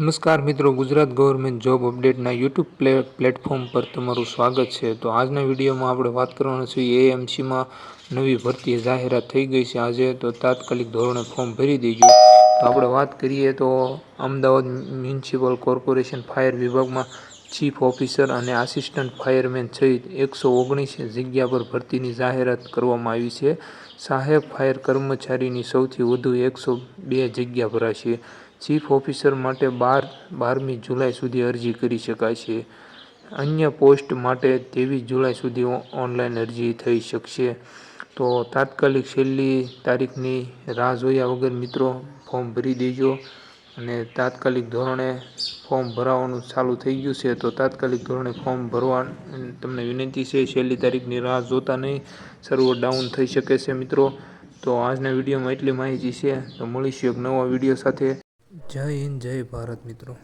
નમસ્કાર મિત્રો, Gujarat government job અપડેટના યુટ્યુબ પ્લે, પ્લેટફોર્મ પર તમારું સ્વાગત છે. તો આજના વિડીયોમાં આપણે વાત કરવાના છીએ એએમસીમાં નવી ભરતી જાહેરાત થઈ ગઈ છે આજે. તો તાત્કાલિક ધોરણે ફોર્મ ભરી દેજો. તો આપણે વાત કરીએ તો અમદાવાદ મ્યુનિસિપલ કોર્પોરેશન ફાયર વિભાગમાં ચીફ ઓફિસર અને આસિસ્ટન્ટ ફાયરમેન સહિત એકસો ઓગણીસ જગ્યા પર ભરતીની જાહેરાત કરવામાં આવી છે. સહાયક ફાયર કર્મચારીની સૌથી વધુ એકસો બે જગ્યા ભરાશે. ચીફ ઓફિસર માટે બાર, બારમી જુલાઈ સુધી અરજી કરી શકાય છે. અન્ય પોસ્ટ માટે ત્રેવીસ જુલાઈ સુધી ઓનલાઈન અરજી થઈ શકશે. તો તાત્કાલિક છેલ્લી તારીખની રાહ જોયા વગર મિત્રો, ફોર્મ ભરી દેજો અને તાત્કાલિક ધોરણે ફોર્મ ભરાવાનું ચાલુ થઈ ગયું છે. તો તાત્કાલિક ધોરણે ફોર્મ ભરવા, તમને વિનંતી છે, છેલ્લી તારીખની રાહ જોતા નહીં. સર્વર ડાઉન થઈ શકે છે મિત્રો. તો આજના વિડીયોમાં એટલી માહિતી છે. તો મળીશું એક નવા વીડિયો સાથે. જય હિન્દ જય ભારત મિત્રો.